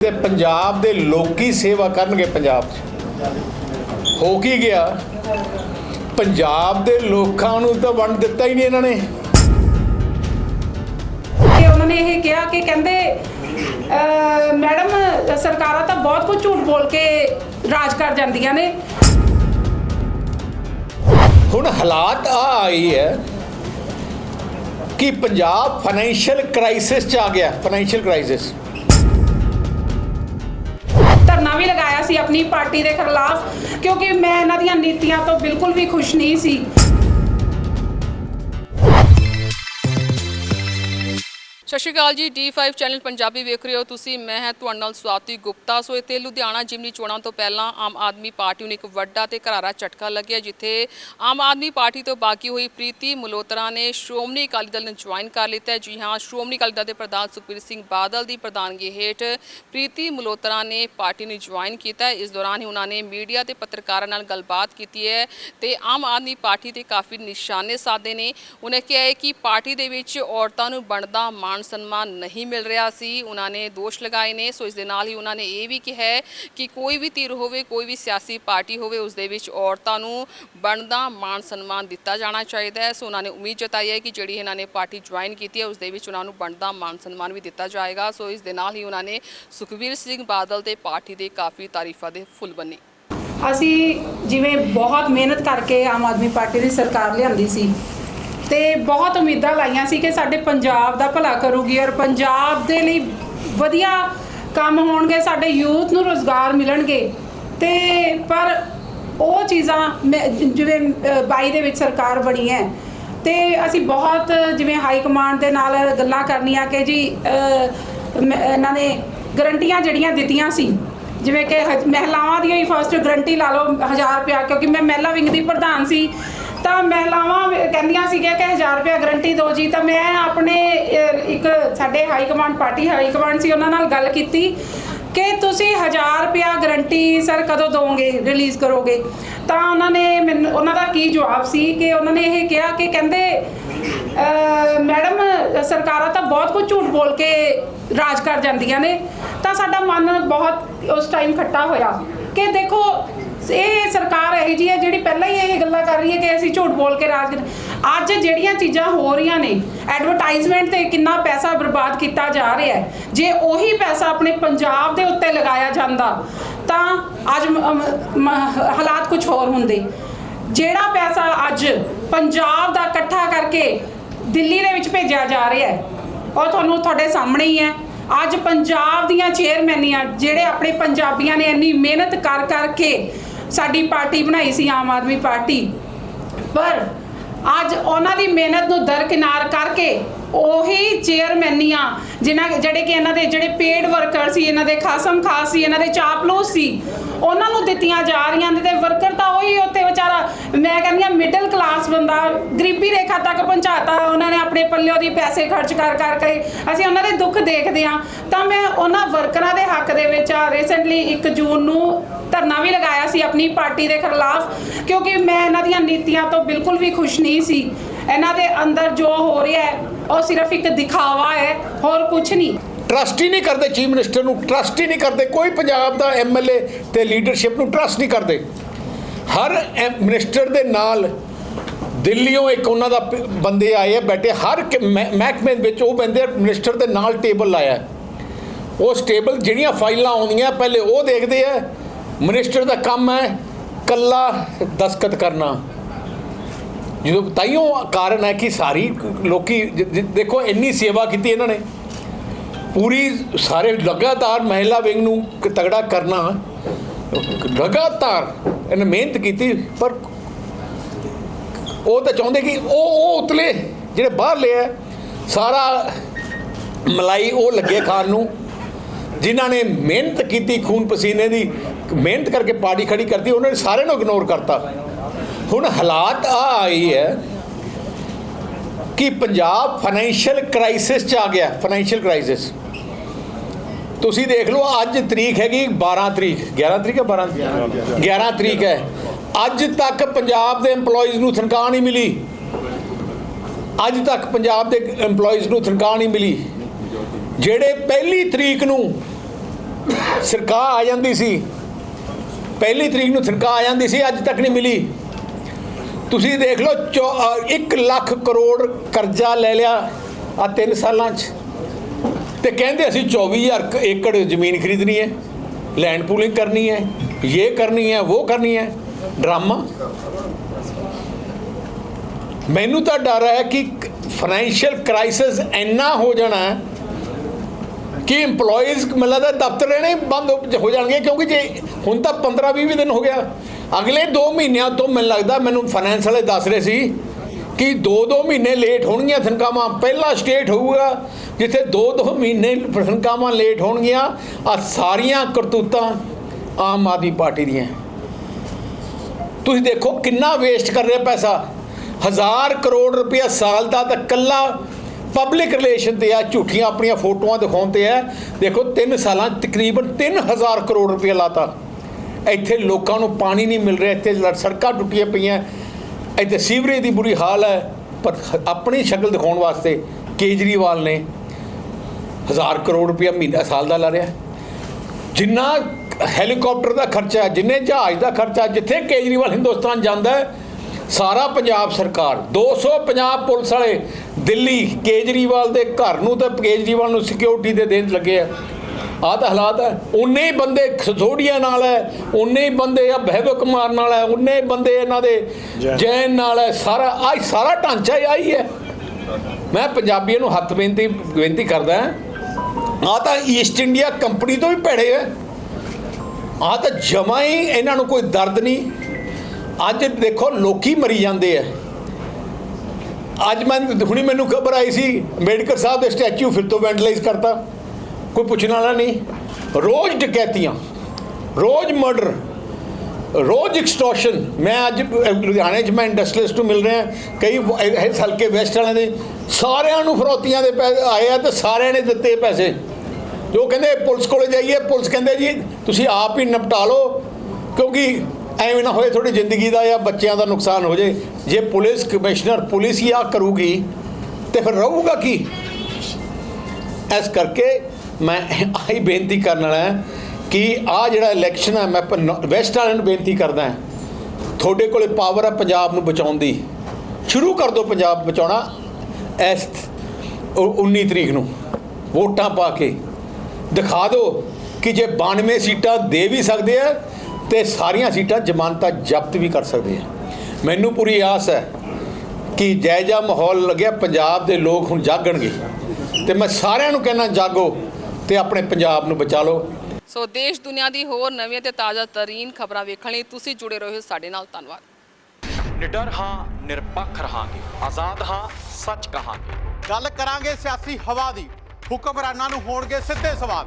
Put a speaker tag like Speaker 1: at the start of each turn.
Speaker 1: ਤੇ ਪੰਜਾਬ ਦੇ ਲੋਕੀ ਸੇਵਾ ਕਰਨਗੇ ਪੰਜਾਬ 'ਚ। ਹੋ ਕੀ ਗਿਆ? ਪੰਜਾਬ ਦੇ ਲੋਕਾਂ ਨੂੰ ਤਾਂ ਵੰਡ ਦਿੱਤਾ ਹੀ ਨਹੀਂ ਇਹਨਾਂ ਨੇ।
Speaker 2: ਕਿ ਉਹਨਾਂ ਨੇ ਇਹ ਕਿਹਾ ਕਿ ਕਹਿੰਦੇ ਮੈਡਮ ਸਰਕਾਰਾਂ ਤਾਂ ਬਹੁਤ ਕੁਝ ਝੂਠ ਬੋਲ ਕੇ ਰਾਜ ਕਰ ਜਾਂਦੀਆਂ ਨੇ।
Speaker 1: ਹੁਣ ਹਾਲਾਤ ਆ ਆਈ ਹੈ ਕਿ ਪੰਜਾਬ ਫਾਈਨੈਂਸ਼ੀਅਲ ਕ੍ਰਾਈਸਿਸ ਚ ਆ ਗਿਆ ਫਾਈਨੈਂਸ਼ੀਅਲ ਕ੍ਰਾਈਸਿਸ
Speaker 2: ਧਰਨਾ ਵੀ ਲਗਾਇਆ ਸੀ ਆਪਣੀ ਪਾਰਟੀ ਦੇ ਖਿਲਾਫ, ਕਿਉਂਕਿ ਮੈਂ ਇਹਨਾਂ ਦੀਆਂ ਨੀਤੀਆਂ ਤੋਂ ਬਿਲਕੁਲ ਵੀ ਖੁਸ਼ ਨਹੀਂ ਸੀ।
Speaker 3: ਸਤਿ ਸ਼੍ਰੀ ਅਕਾਲ ਜੀ D5 ਚੈਨਲ ਪੰਜਾਬੀ ਵੇਖ ਰਹੇ ਹੋ ਤੁਸੀਂ। ਮੈਂ ਹਾਂ ਤੁਹਾਡੇ ਨਾਲ ਸਵਾਤੀ ਗੁਪਤਾ। ਸੋ ਇੱਥੇ ਲੁਧਿਆਣਾ ਜਿਮਨੀ ਚੋਣਾਂ ਤੋਂ ਪਹਿਲਾਂ ਆਮ ਆਦਮੀ ਪਾਰਟੀ ਨੂੰ ਇੱਕ ਵੱਡਾ ਤੇ ਘਰਾਰਾ ਝਟਕਾ ਲੱਗਿਆ, ਜਿੱਥੇ ਆਮ ਆਦਮੀ ਪਾਰਟੀ ਤੋਂ ਬਾਕੀ ਹੋਈ ਪ੍ਰੀਤੀ ਮਲੋਤਰਾ ਨੇ ਸ਼੍ਰੋਮਣੀ ਅਕਾਲੀ ਦਲ ਨੂੰ ਜੁਆਇਨ ਕਰ ਲਿੱਤਾ ਜੀ ਹਾਂ, ਸ਼੍ਰੋਮਣੀ ਅਕਾਲੀ ਦਲ ਦੇ ਪ੍ਰਧਾਨ ਸੁਖਬੀਰ ਸਿੰਘ ਬਾਦਲ ਦੀ ਪ੍ਰਧਾਨਗੀ ਹੇਠ ਪ੍ਰੀਤੀ ਮਲੋਤਰਾ ਨੇ ਪਾਰਟੀ ਨੂੰ ਜੁਆਇਨ ਕੀਤਾ ਇਸ ਦੌਰਾਨ ਹੀ ਉਹਨਾਂ ਨੇ ਮੀਡੀਆ ਤੇ ਪੱਤਰਕਾਰਾਂ ਨਾਲ ਗੱਲਬਾਤ ਕੀਤੀ ਹੈ ਤੇ ਆਮ ਆਦਮੀ ਪਾਰਟੀ ਤੇ ਕਾਫੀ ਨਿਸ਼ਾਨੇ ਸਾਧੇ ਨੇ। ਉਹਨੇ ਕਿਹਾ ਹੈ ਕਿ ਪਾਰਟੀ ਦੇ ਵਿੱਚ ਔਰਤਾਂ ਨੂੰ ਬਣਦਾ ਮਾਣ ਸਨਮਾਨ ਨਹੀਂ ਮਿਲ ਰਿਹਾ ਸੀ, ਉਹਨਾਂ ਨੇ ਦੋਸ਼ ਲਗਾਏ ਨੇ। ਸੋ ਇਸ ਦੇ ਨਾਲ ਹੀ ਉਹਨਾਂ ਨੇ ਇਹ ਵੀ ਕਿਹਾ ਕਿ ਕੋਈ ਵੀ ਧਿਰ ਹੋਵੇ, ਕੋਈ ਵੀ ਸਿਆਸੀ ਪਾਰਟੀ ਹੋਵੇ, ਉਸ ਦੇ ਵਿੱਚ ਔਰਤਾਂ ਨੂੰ ਬਣਦਾ ਮਾਣ ਸਨਮਾਨ ਦਿੱਤਾ ਜਾਣਾ ਚਾਹੀਦਾ ਹੈ। ਸੋ ਉਹਨਾਂ ਨੇ ਉਮੀਦ ਜਤਾਈ ਹੈ ਕਿ ਜਿਹੜੀ ਇਹਨਾਂ ਨੇ ਪਾਰਟੀ ਜੁਆਇਨ ਕੀਤੀ ਹੈ, ਉਸ ਦੇ ਵਿੱਚ ਉਹਨਾਂ ਨੂੰ ਬਣਦਾ ਮਾਣ ਸਨਮਾਨ ਵੀ ਦਿੱਤਾ ਜਾਏਗਾ। ਸੋ ਇਸ ਦੇ ਨਾਲ ਹੀ ਉਹਨਾਂ ਨੇ ਸੁਖਬੀਰ ਸਿੰਘ ਬਾਦਲ ਤੇ ਪਾਰਟੀ ਦੇ ਕਾਫੀ ਤਾਰੀਫਾਂ ਦੇ ਫੁੱਲ ਬੰਨੇ।
Speaker 2: ਅਸੀਂ ਜਿਵੇਂ ਬਹੁਤ ਮਿਹਨਤ ਕਰਕੇ ਆਮ ਆਦਮੀ ਪਾਰਟੀ ਦੀ ਸਰਕਾਰ ਲਿਆਂਦੀ ਸੀ ਤੇ ਬਹੁਤ ਉਮੀਦਾਂ ਲਾਈਆਂ ਸੀ ਕਿ ਸਾਡੇ ਪੰਜਾਬ ਦਾ ਭਲਾ ਕਰੂਗੀ ਔਰ ਪੰਜਾਬ ਦੇ ਲਈ ਵਧੀਆ ਕੰਮ ਹੋਣਗੇ ਸਾਡੇ ਯੂਥ ਨੂੰ ਰੋਜ਼ਗਾਰ ਮਿਲਣਗੇ। ਤੇ ਪਰ ਉਹ ਚੀਜ਼ਾਂ ਮੈਂ- ਜਿਵੇਂ ਅ, 22 ਦੇ ਵਿੱਚ ਸਰਕਾਰ ਬਣੀ ਹੈ ਤੇ ਅਸੀਂ ਬਹੁਤ ਜਿਵੇਂ ਹਾਈ ਕਮਾਂਡ ਦੇ ਨਾਲ ਗੱਲਾਂ ਕਰਨੀਆਂ ਕਿ ਜੀ ਅ, ਇਹਨਾਂ ਨੇ ਗਰੰਟੀਆਂ ਜਿਹੜੀਆਂ ਦਿੱਤੀਆਂ ਸੀ ਜਿਵੇਂ ਕਿ ਹਜ- ਮਹਿਲਾਵਾਂ ਦੀਆਂ ਹੀ ਫਸਟ ਗਰੰਟੀ ਲਾ ਲਓ 1000 ਰੁਪਇਆ ਕਿਉਂਕਿ ਮੈਂ ਮਹਿਲਾ ਵਿੰਗ ਦੀ ਪ੍ਰਧਾਨ ਸੀ ਤਾਂ ਮਹਿਲਾਵਾਂ ਕਹਿੰਦੀਆਂ ਸੀਗੀਆਂ ਕਿ 1000 ਰੁਪਇਆ ਗਰੰਟੀ ਦਿਓ ਜੀ ਤਾਂ ਮੈਂ ਆਪਣੇ ਇੱਕ ਸਾਡੇ high command party high command ਸੀ ਉਹਨਾਂ ਨਾਲ ਗੱਲ ਕੀਤੀ ਕਿ ਤੁਸੀਂ 1000 ਰੁਪਇਆ ਗਰੰਟੀ ਸਰ ਕਦੋਂ ਦੋਗੇ ਰਿਲੀਜ਼ ਕਰੋਗੇ? ਤਾਂ ਉਹਨਾਂ ਨੇ ਮੈਨੂੰ ਉਹਨਾਂ ਦਾ ਕੀ ਜਵਾਬ ਸੀ ਕਿ ਉਹਨਾਂ ਨੇ ਇਹ ਕਿਹਾ ਕਿ ਕਹਿੰਦੇ ਅਹ, ਮੈਡਮ ਸਰਕਾਰਾਂ ਤਾਂ ਬਹੁਤ ਕੁਝ ਝੂਠ ਬੋਲ ਕੇ ਰਾਜ ਕਰ ਜਾਂਦੀਆਂ ਨੇ। ਤਾਂ ਸਾਡਾ ਮਨ ਬਹੁਤ ਉਸ ਟਾਈਮ ਖੱਟਾ ਹੋਇਆ ਕਿ ਦੇਖੋ ਇਹ ਸਰਕਾਰ ਇਹੋ ਜਿਹੀ ਹੈ ਜਿਹੜੀ ਪਹਿਲਾਂ ਹੀ ਇਹ ਗੱਲਾਂ ਕਰ ਰਹੀ ਹੈ ਕਿ ਅਸੀਂ ਝੂਠ ਬੋਲ ਕੇ ਰਾਜ ਅੱਜ ਜਿਹੜੀਆਂ ਚੀਜ਼ਾਂ ਹੋ ਰਹੀਆਂ ਨੇ ਐਡਵਰਟਾਈਜ਼ਮੈਂਟ ਤੇ ਕਿੰਨਾ ਪੈਸਾ ਬਰਬਾਦ ਕੀਤਾ ਜਾ ਰਿਹਾ ਹੈ। ਜੇ ਉਹੀ ਪੈਸਾ ਆਪਣੇ ਪੰਜਾਬ ਦੇ ਉੱਤੇ ਲਗਾਇਆ ਜਾਂਦਾ, ਤਾਂ ਅੱਜ ਹਾਲਾਤ ਕੁਝ ਹੋਰ ਹੁੰਦੇ। ਜਿਹੜਾ ਪੈਸਾ ਅੱਜ ਪੰਜਾਬ ਦਾ ਇਕੱਠਾ ਕਰਕੇ ਦਿੱਲੀ ਦੇ ਵਿੱਚ ਭੇਜਿਆ ਜਾ ਰਿਹਾ ਹੈ, ਉਹ ਤੁਹਾਨੂੰ ਤੁਹਾਡੇ ਸਾਹਮਣੇ ਹੀ ਹੈ। ਅੱਜ ਪੰਜਾਬ ਦੀਆਂ ਚੇਅਰਮੈਨੀਆਂ ਜਿਹੜੇ ਆਪਣੇ ਪੰਜਾਬੀਆਂ ਨੇ ਇੰਨੀ ਮਿਹਨਤ ਕਰ ਕਰਕੇ ਸਾਡੀ ਪਾਰਟੀ ਬਣਾਈ ਸੀ ਆਮ ਆਦਮੀ ਪਾਰਟੀ। ਪਰ ਅੱਜ ਉਹਨਾਂ ਦੀ ਮਿਹਨਤ ਨੂੰ ਦਰਕਿਨਾਰ ਕਰਕੇ ਉਹੀ ਚੇਅਰਮੈਨੀਆਂ ਜਿਨ੍ਹਾਂ ਜਿਹੜੇ ਕਿ ਇਹਨਾਂ ਦੇ ਜਿਹੜੇ ਪੇਡ ਵਰਕਰ ਸੀ, ਇਹਨਾਂ ਦੇ ਖਾਸਮ ਖਾਸ ਸੀ, ਇਹਨਾਂ ਦੇ ਚਾਪਲੂਸ ਸੀ, ਉਹਨਾਂ ਨੂੰ ਦਿੱਤੀਆਂ ਜਾ ਰਹੀਆਂ ਨੇ ਤੇ ਵਰਕਰ ਤਾਂ ਉਹੀ ਉੱਤੇ ਵਿਚਾਰਾ, ਮੈਂ ਕਹਿੰਦੀ ਆ ਮਿਡਲ ਕਲਾਸ ਬੰਦਾ, ਗਰੀਬੀ ਰੇਖਾ ਤੱਕ ਪਹੁੰਚਾਤਾ, ਉਹਨਾਂ ਨੇ ਆਪਣੇ ਪੱਲਿਓ ਦੀ ਪੈਸੇ ਖਰਚ ਕਰ ਕਰਕੇ ਅਸੀਂ ਉਹਨਾਂ ਦੇ ਦੁੱਖ ਦੇਖਦੇ ਆ ਤਾਂ ਮੈਂ ਉਹਨਾਂ ਵਰਕਰਾਂ ਦੇ ਹੱਕ ਦੇ ਵਿੱਚ ਆ ਰੀਸੈਂਟਲੀ 1 ਜੂਨ ਨੂੰ ਧਰਨਾ ਵੀ ਲਗਾਇਆ ਸੀ ਆਪਣੀ ਪਾਰਟੀ ਦੇ ਖਿਲਾਫ, ਕਿਉਂਕਿ ਮੈਂ ਇਹਨਾਂ ਦੀਆਂ ਨੀਤੀਆਂ ਤੋਂ ਬਿਲਕੁਲ ਵੀ ਖੁਸ਼ ਨਹੀਂ ਸੀ। ਇਹਨਾਂ ਦੇ ਅੰਦਰ ਜੋ ਹੋ ਰਿਹਾ ਹੈ, ਉਹ ਸਿਰਫ ਇੱਕ ਦਿਖਾਵਾ ਹੈ, ਹੋਰ ਕੁਝ ਨਹੀਂ।
Speaker 1: ਟਰਸਟ ਹੀ ਨਹੀਂ ਕਰਦੇ ਚੀਫ ਮਿਨਿਸਟਰ ਨੂੰ ਟਰਸਟ ਹੀ ਨਹੀਂ ਕਰਦੇ ਕੋਈ ਪੰਜਾਬ ਦਾ ਐਮਐਲਏ ਤੇ ਲੀਡਰਸ਼ਿਪ ਨੂੰ ਟਰਸਟ ਨਹੀਂ ਕਰਦੇ। ਹਰ ਮਿਨਿਸਟਰ ਦੇ ਨਾਲ ਦਿੱਲੀੋਂ ਇੱਕ ਉਹਨਾਂ ਦਾ ਬੰਦੇ ਆਏ ਆ, ਬੈਠੇ, ਹਰ ਮਹਿਕਮੇ ਵਿੱਚ ਉਹ ਬੰਦੇ ਮਿਨਿਸਟਰ ਦੇ ਨਾਲ ਟੇਬਲ ਲਾਇਆ। ਉਸ ਟੇਬਲ ਜਿਹੜੀਆਂ ਫਾਈਲਾਂ ਆਉਂਦੀਆਂ, ਪਹਿਲੇ ਉਹ ਦੇਖਦੇ ਆ ਮਿਨਿਸਟਰ ਦਾ ਕੰਮ ਹੈ ਕੱਲਾ ਦਸਖਤ ਕਰਨਾ। ਜਦੋਂ ਤਾਈਓ ਕਾਰਨ ਹੈ ਕਿ ਸਾਰੀ ਲੋਕੀ ਦੇਖੋ ਇੰਨੀ ਸੇਵਾ ਕੀਤੀ ਇਹਨਾਂ ਨੇ। ਪੂਰੀ ਸਾਰੇ ਲਗਾਤਾਰ ਮਹਿਲਾ ਵਿੰਗ ਨੂੰ ਤਗੜਾ ਕਰਨਾ। ਲਗਾਤਾਰ ਇਹਨੇ ਮਿਹਨਤ ਕੀਤੀ, ਪਰ ਉਹ ਤਾਂ ਚਾਹੁੰਦੇ ਕਿ ਉਹ ਉਹ ਉਤਲੇ ਜਿਹੜੇ ਬਾਹਰ ਲਿਆ ਸਾਰਾ ਮਲਾਈ ਉਹ ਲੱਗੇ ਖਾਣ ਨੂੰ। ਜਿਨ੍ਹਾਂ ਨੇ ਮਿਹਨਤ ਕੀਤੀ ਖੂਨ ਪਸੀਨੇ ਦੀ ਮਿਹਨਤ ਕਰਕੇ ਪਾਰਟੀ ਖੜੀ ਕਰਦੀ, ਉਹਨਾਂ ਨੇ ਸਾਰਿਆਂ ਨੂੰ ਇਗਨੋਰ ਕਰਤਾ। ਹੁਣ ਹਾਲਾਤ ਆ ਆਈ ਹੈ ਕਿ ਪੰਜਾਬ ਫਾਈਨੈਂਸ਼ੀਅਲ ਕ੍ਰਾਈਸਿਸ ਚ ਆ ਗਿਆ ਫਾਈਨੈਂਸ਼ੀਅਲ ਕ੍ਰਾਈਸਿਸ ਤੁਸੀਂ ਦੇਖ ਲਓ, ਅੱਜ ਤਰੀਕ ਹੈਗੀ 12 ਤਰੀਕ। 11 ਤਰੀਕ ਹੈ 12 11 ਤਰੀਕ ਹੈ। ਅੱਜ ਤੱਕ ਪੰਜਾਬ ਦੇ EMPLOYEES ਨੂੰ ਤਨਖਾਹ ਨਹੀਂ ਮਿਲੀ। ਅੱਜ ਤੱਕ ਪੰਜਾਬ ਦੇ EMPLOYEES ਨੂੰ ਤਨਖਾਹ ਨਹੀਂ ਮਿਲੀ। ਜਿਹੜੇ ਪਹਿਲੀ ਤਰੀਕ ਨੂੰ ਸਰਕਾਰ ਆ ਜਾਂਦੀ ਸੀ ਪਹਿਲੀ ਤਰੀਕ ਨੂੰ ਸਰਕਾਰ ਆ ਜਾਂਦੀ ਸੀ, ਅੱਜ ਤੱਕ ਨਹੀਂ ਮਿਲੀ। ਤੁਸੀਂ ਦੇਖ ਲਓ 1 ਲੱਖ ਕਰੋੜ ਕਰਜ਼ਾ ਲੈ ਲਿਆ ਆ 3 ਸਾਲਾਂ 'ਚ। ਤੇ ਕਹਿੰਦੇ ਅਸੀਂ 24000 ਕ- ਏਕੜ ਜ਼ਮੀਨ ਖਰੀਦਣੀ ਹੈ, ਲੈਂਡ ਪੂਲਿੰਗ ਕਰਨੀ ਹੈ ਇਹ ਕਰਨੀ ਹੈ ਉਹ ਕਰਨੀ ਹੈ, ਡਰਾਮਾ। ਮੈਨੂੰ ਤਾਂ ਡਰ ਹੈ ਕਿ ਫਾਈਨੈਂਸ਼ੀਅਲ ਕ੍ਰਾਈਸਿਸ ਇੰਨਾ ਹੋ ਜਾਣਾ ਕਿ EMPLOYEES ਮਿਲਦਾ ਦਾ ਦਫ਼ਤਰ ਰਹਿਣੇ ਬੰਦ ਹੋ- ਹੋ ਜਾਣਗੇ, ਕਿਉਂਕਿ ਜੇ ਹੁਣ ਤਾਂ 15 20 ਦਿਨ ਹੋ ਗਿਆ। ਅਗਲੇ 2 ਮਹੀਨਿਆਂ ਤੋਂ ਮੈਨੂੰ ਲੱਗਦਾ, ਮੈਨੂੰ ਫਾਈਨੈਂਸ ਵਾਲੇ ਦੱਸ ਰਹੇ ਸੀ ਕਿ 2-2 ਮਹੀਨੇ ਲੇਟ ਹੋਣਗੀਆਂ ਤਨਖਾਹਾਂ। ਪਹਿਲਾ ਸਟੇਟ ਹੋਊਗਾ, ਜਿੱਥੇ 2-2 ਮਹੀਨੇ ਤਨਖਾਹਾਂ ਲੇਟ ਹੋਣਗੀਆਂ। ਆ ਸਾਰੀਆਂ ਕਰਤੂਤਾਂ ਆਮ ਆਦਮੀ ਪਾਰਟੀ ਦੀਆਂ। ਤੁਸੀਂ ਦੇਖੋ ਕਿੰਨਾ ਵੇਸਟ ਕਰ ਰਿਹਾ ਪੈਸਾ। ਹਜ਼ਾਰ ਕਰੋੜ ਰੁਪਇਆ ਸਾਲ ਦਾ ਤਾਂ ਕੱਲਾ ਪਬਲਿਕ ਰਿਲੇਸ਼ਨ ਤੇ ਆ, ਝੂਠੀਆਂ ਆਪਣੀਆਂ ਫੋਟੋਆਂ ਦਿਖਾਉਣ ਤੇ ਆ। ਦੇਖੋ 3 ਸਾਲਾਂ 'ਚ ਤਕਰੀਬਨ 3000 ਕਰੋੜ ਰੁਪਇਆ ਲਾਤਾ। ਇੱਥੇ ਲੋਕਾਂ ਨੂੰ ਪਾਣੀ ਨਹੀਂ ਮਿਲ ਰਿਹਾ, ਇੱਥੇ ਸੜਕਾਂ ਟੁੱਟੀਆਂ ਪਈਆਂ। ਇੱਥੇ ਸੀਵਰੇਜ ਦੀ ਬੁਰੀ ਹਾਲ ਹੈ, ਪਰ ਆਪਣੀ ਸ਼ਕਲ ਦਿਖਾਉਣ ਵਾਸਤੇ ਕੇਜਰੀਵਾਲ ਨੇ ਹਜ਼ਾਰ ਕਰੋੜ ਰੁਪਇਆ ਮਹੀਨਾ ਸਾਲ ਦਾ ਲਾ ਰਿਹਾ। ਜਿੰਨਾ ਹੈਲੀਕਾਪਟਰ ਦਾ ਖਰਚਾ, ਜਿੰਨੇ ਜਹਾਜ਼ ਦਾ ਖਰਚਾ, ਜਿੱਥੇ ਕੇਜਰੀਵਾਲ ਹਿੰਦੁਸਤਾਨ ਜਾਂਦਾ ਹੈ ਸਾਰਾ ਪੰਜਾਬ ਸਰਕਾਰ 250 ਪੁਲਿਸ ਵਾਲੇ ਦਿੱਲੀ ਕੇਜਰੀਵਾਲ ਦੇ ਘਰ ਨੂੰ ਤੇ ਕੇਜਰੀਵਾਲ ਨੂੰ ਸਿਕਿਉਰਿਟੀ ਦੇ ਦੇਣ ਲੱਗੇ ਆ। ਆਹ ਤਾਂ ਹਾਲਾਤ ਹੈ ਉਨੇ ਹੀ ਬੰਦੇ ਸਸੋਡੀਆ ਨਾਲ ਹੈ ਉਨੇ ਹੀ ਬੰਦੇ ਆ ਬਹਿਬੋ ਕੁਮਾਰ ਨਾਲ ਹੈ ਉਨੇ ਹੀ ਬੰਦੇ ਇਹਨਾਂ ਦੇ ਜੈਨ ਨਾਲ ਹੈ ਸਾਰਾ ਆਹ ਸਾਰਾ ਢਾਂਚਾ ਹੀ ਆਹੀ ਹੈ ਮੈਂ ਪੰਜਾਬੀਆਂ ਨੂੰ ਹੱਥ ਬੇਨਤੀ ਬੇਨਤੀ ਕਰਦਾ ਆ ਤਾਂ ਈਸਟ ਇੰਡੀਆ ਕੰਪਨੀ ਤੋਂ ਵੀ ਭੈੜੇ ਹੈ ਆ ਤਾਂ ਜਮਾ ਹੀ ਇਹਨਾਂ ਨੂੰ ਕੋਈ ਦਰਦ ਨਹੀਂ। ਅੱਜ ਦੇਖੋ ਲੋਕੀ ਮਰੀ ਜਾਂਦੇ ਆ। ਅੱਜ ਮੈਂ, ਹੁਣੀ ਮੈਨੂੰ ਖਬਰ ਆਈ ਸੀ, ਅੰਬੇਡਕਰ ਸਾਹਿਬ ਦੇ ਸਟੈਚੂ ਫਿਰ ਤੋਂ ਵੈਂਟਲਾਈਜ਼ ਕਰਤਾ। ਕੋਈ ਪੁੱਛਣ ਵਾਲਾ ਨਹੀਂ। ਰੋਜ਼ ਡਕੈਤੀਆਂ, ਰੋਜ਼ ਮਰਡਰ ਰੋਜ਼ ਐਕਸਟੋਰਸ਼ਨ ਮੈਂ ਅੱਜ ਲੁਧਿਆਣੇ 'ਚ ਮੈਂ ਇੰਡਸਟਰੀਅਲਿਸਟ ਨੂੰ ਮਿਲ ਰਿਹਾ। ਕਈ ਵ- ਹਲਕੇ ਵੈਸਟ ਵਾਲਿਆਂ ਦੇ ਸਾਰਿਆਂ ਨੂੰ ਫਰੋਤੀਆਂ ਦੇ ਪੈਸੇ ਆਏ ਆ ਤੇ ਸਾਰਿਆਂ ਨੇ ਦਿੱਤੇ ਪੈਸੇ। ਜੋ ਕਹਿੰਦੇ, ਪੁਲਿਸ ਕੋਲੇ ਜਾਈਏ। ਪੁਲਿਸ ਕਹਿੰਦੇ, ਜੀ, ਤੁਸੀਂ ਆਪ ਹੀ ਨਿਪਟਾ ਲਓ। ਕਿਉਂਕਿ ਐਵੇਂ ਨਾ ਹੋਏ ਤੁਹਾਡੀ ਜ਼ਿੰਦਗੀ ਦਾ ਜਾਂ ਬੱਚਿਆਂ ਦਾ ਨੁਕਸਾਨ ਹੋ ਜੇ। ਜੇ ਪੁਲਿਸ ਕਮਿਸ਼ਨਰ ਪੁਲਿਸ ਹੀ ਆ ਕਰੂਗੀ, ਤੇ ਫਿਰ ਰਹੂਗਾ ਕੀ? ਇਸ ਕਰਕੇ ਮੈਂ ਆਹੀ ਬੇਨਤੀ ਕਰਨ ਵਾਲਾ ਕਿ ਆ ਜਿਹੜਾ ਇਲੈਕਸ਼ਨ ਹੈ, ਮੈਂ ਪ- ਵੈਸਟ ਵਾਲਿਆਂ ਨੂੰ ਬੇਨਤੀ ਕਰਦਾ ਹਾਂ, ਤੁਹਾਡੇ ਕੋਲੇ ਪਾਵਰ ਹੈ ਪੰਜਾਬ ਨੂੰ ਬਚਾਉਣ ਦੀ। ਸ਼ੁਰੂ ਕਰ ਦਿਓ ਪੰਜਾਬ ਬਚਾਉਣਾ ਇਸ ਉ- 19 ਤਰੀਕ ਨੂੰ, ਵੋਟਾਂ ਪਾ ਕੇ। ਦਿਖਾ ਦਿਓ ਕਿ ਜੇ 92 ਸੀਟਾਂ ਦੇ ਵੀ ਸਕਦੇ ਆ ਤੇ ਸਾਰੀਆਂ ਸੀਟਾਂ ਜ਼ਮਾਨਤਾਂ ਜ਼ਬਤ ਵੀ ਕਰ ਸਕਦੇ ਆ। ਮੈਨੂੰ ਪੂਰੀ ਆਸ ਹੈ ਕਿ ਜਾਇਜਾ ਮਾਹੌਲ ਲੱਗਿਆ ਪੰਜਾਬ ਦੇ ਲੋਕ ਹੁਣ ਜਾਗਣਗੇ। ਤੇ ਮੈਂ ਸਾਰਿਆਂ ਨੂੰ ਕਹਿਣਾ ਜਾਗੋ ਤੇ ਆਪਣੇ ਪੰਜਾਬ ਨੂੰ ਬਚਾ ਲਓ।
Speaker 3: ਸੋ ਦੇਸ਼ ਦੁਨੀਆ ਦੀ ਹੋਰ ਨਵੀਆਂ ਤੇ ਤਾਜ਼ਾ ਤਰੀਨ ਖਬਰਾਂ ਵੇਖਣ ਲਈ ਤੁਸੀਂ ਜੁੜੇ ਰਹੋ ਸਾਡੇ ਨਾਲ। ਧੰਨਵਾਦ।
Speaker 4: ਨਿਡਰ ਹਾਂ ਨਿਰਪੱਖ ਰਹਾਂਗੇ। ਆਜ਼ਾਦ ਹਾਂ ਸੱਚ ਕਹਾਂਗੇ।
Speaker 5: ਗੱਲ ਕਰਾਂਗੇ ਸਿਆਸੀ ਹਵਾ ਦੀ। ਹੁਕਮਰਾਨਾਂ ਨੂੰ ਹੋਣਗੇ ਸਿੱਧੇ ਸਵਾਲ।